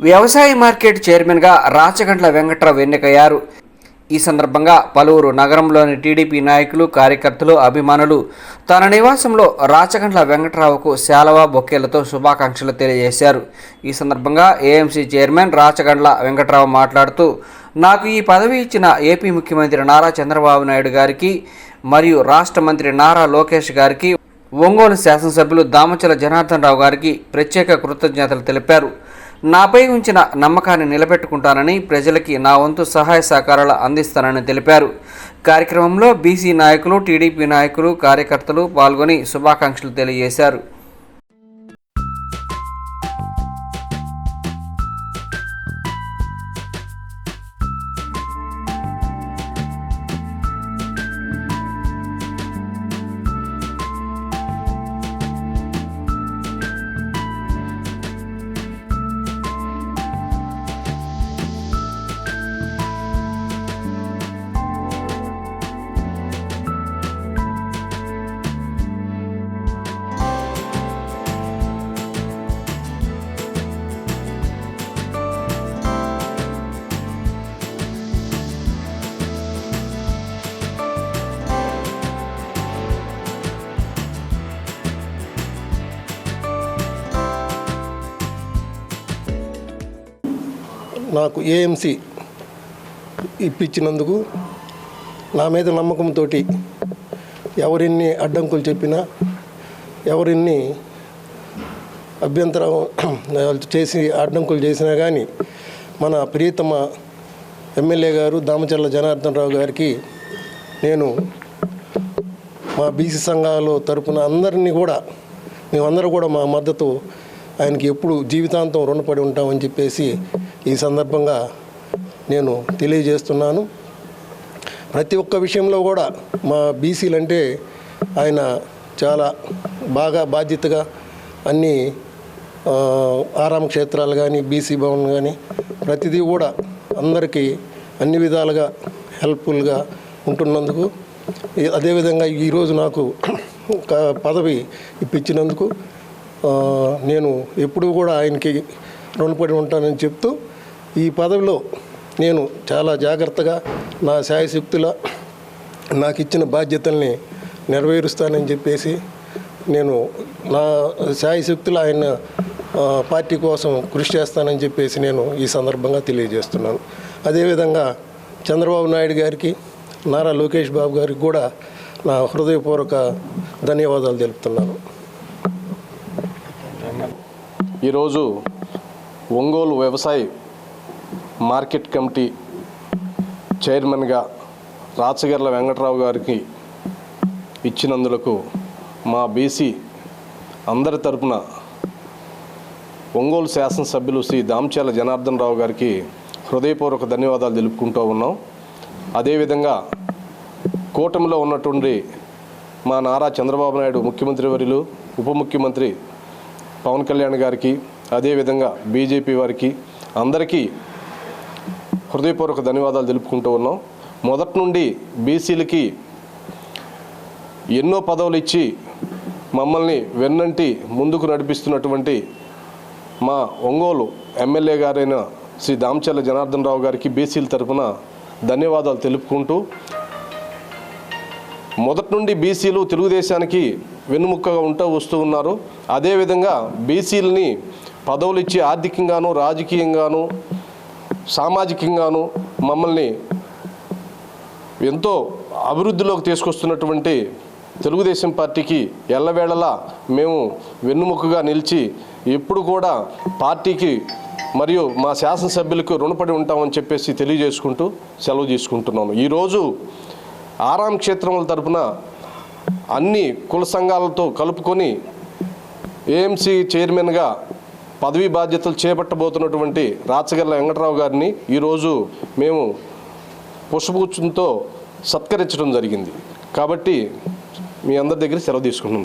వ్యవసాయ మార్కెట్ చైర్మన్గా రాచగండ్ల వెంకట్రావు ఎన్నికయ్యారు. ఈ సందర్భంగా పలువురు నగరంలోని టీడీపీ నాయకులు కార్యకర్తలు అభిమానులు తన నివాసంలో రాచగండ్ల వెంకట్రావుకు శాలవా బొక్కేలతో శుభాకాంక్షలు తెలియజేశారు. ఈ సందర్భంగా ఏఎంసీ చైర్మన్ రాచగండ్ల వెంకట్రావు మాట్లాడుతూ నాకు ఈ పదవి ఇచ్చిన ఏపీ ముఖ్యమంత్రి నారా చంద్రబాబు నాయుడు గారికి మరియు రాష్ట్ర మంత్రి నారా లోకేష్ గారికి ఒంగోలు శాసనసభ్యులు దామచల జనార్దన్ రావు గారికి ప్రత్యేక కృతజ్ఞతలు తెలిపారు. నాపై ఉంచిన నమ్మకాన్ని నిలబెట్టుకుంటానని ప్రజలకి నా వంతు సహాయ సహకారాలు అందిస్తానని తెలిపారు. కార్యక్రమంలో బీసీ నాయకులు టీడీపీ నాయకులు కార్యకర్తలు పాల్గొని శుభాకాంక్షలు తెలియజేశారు. నాకు ఏఎంసీ ఇప్పించినందుకు నా మీద నమ్మకంతో ఎవరిన్ని అడ్డంకులు చెప్పినా ఎవరిన్ని అభ్యంతరం చేసి అడ్డంకులు చేసినా కానీ మన ప్రియతమ ఎమ్మెల్యే గారు దామచర్ల జనార్దన్ రావు గారికి నేను మా బీసీ సంఘాలు తరపున అందరినీ కూడా మేమందరూ కూడా మా మద్దతు ఆయనకి ఎప్పుడు జీవితాంతం రుణపడి ఉంటామని చెప్పేసి ఈ సందర్భంగా నేను తెలియజేస్తున్నాను. ప్రతి ఒక్క విషయంలో కూడా మా బీసీలు అంటే ఆయన చాలా బాగా బాధ్యతగా అన్ని ఆరామ క్షేత్రాలు కానీ బీసీ భవన్ కానీ ప్రతిదీ కూడా అందరికీ అన్ని విధాలుగా హెల్ప్ఫుల్గా ఉంటున్నందుకు అదేవిధంగా ఈరోజు నాకు ఒక పదవి ఇప్పించినందుకు నేను ఎప్పుడూ కూడా ఆయనకి రుణపడి ఉంటానని చెప్తూ ఈ పదవిలో నేను చాలా జాగ్రత్తగా నా శాయశక్తుల నాకు ఇచ్చిన బాధ్యతల్ని నెరవేరుస్తానని చెప్పేసి నేను నా శాయశక్తులు ఆయన పార్టీ కోసం కృషి చేస్తానని చెప్పేసి నేను ఈ సందర్భంగా తెలియజేస్తున్నాను. అదేవిధంగా చంద్రబాబు నాయుడు గారికి నారా లోకేష్ బాబు గారికి కూడా నా హృదయపూర్వక ధన్యవాదాలు తెలుపుతున్నాను. ఈరోజు ఒంగోలు వ్యవసాయ మార్కెట్ కమిటీ చైర్మన్గా రాచగర్ల వెంకట్రావు గారికి ఇచ్చినందులకు మా బీసీ అందరి తరపున ఒంగోలు శాసనసభ్యులు శ్రీ దామచేల జనార్దన్ రావు గారికి హృదయపూర్వక ధన్యవాదాలు తెలుపుకుంటూ ఉన్నాం. అదేవిధంగా కూటమిలో ఉన్నటువంటి మా నారా చంద్రబాబు నాయుడు ముఖ్యమంత్రి వర్యులు ఉప ముఖ్యమంత్రి పవన్ కళ్యాణ్ గారికి అదేవిధంగా బీజేపీ వారికి అందరికీ హృదయపూర్వక ధన్యవాదాలు తెలుపుకుంటూ ఉన్నాం. మొదటి నుండి బీసీలకి ఎన్నో పదవులు ఇచ్చి మమ్మల్ని వెన్నంటి ముందుకు నడిపిస్తున్నటువంటి మా ఒంగోలు ఎమ్మెల్యే గారైన శ్రీ దామచల్ల జనార్దన్ రావు గారికి బీసీల తరఫున ధన్యవాదాలు తెలుపుకుంటూ మొదటి నుండి బీసీలు తెలుగుదేశానికి వెన్నుముక్కగా ఉంటూ వస్తూ ఉన్నారు. అదేవిధంగా బీసీలని పదవులు ఇచ్చి ఆర్థికంగాను రాజకీయంగాను సామాజికంగాను మమ్మల్ని ఎంతో అభివృద్ధిలోకి తీసుకొస్తున్నటువంటి తెలుగుదేశం పార్టీకి ఎల్లవేళలా మేము వెన్నుముకగా నిలిచి ఎప్పుడు కూడా పార్టీకి మరియు మా శాసనసభ్యులకు రుణపడి ఉంటామని చెప్పేసి తెలియజేసుకుంటూ సెలవు తీసుకుంటున్నాను. ఈరోజు ఆరాం క్షేత్రముల తరపున అన్ని కుల సంఘాలతో కలుపుకొని ఏఎంసీ చైర్మన్గా పదవీ బాధ్యతలు చేపట్టబోతున్నటువంటి రాచగల్ల వెంకటరావు గారిని ఈరోజు మేము పుష్పగుచ్చంతో సత్కరించడం జరిగింది. కాబట్టి మీ అందరి దగ్గర సెలవు తీసుకుంటున్నాం.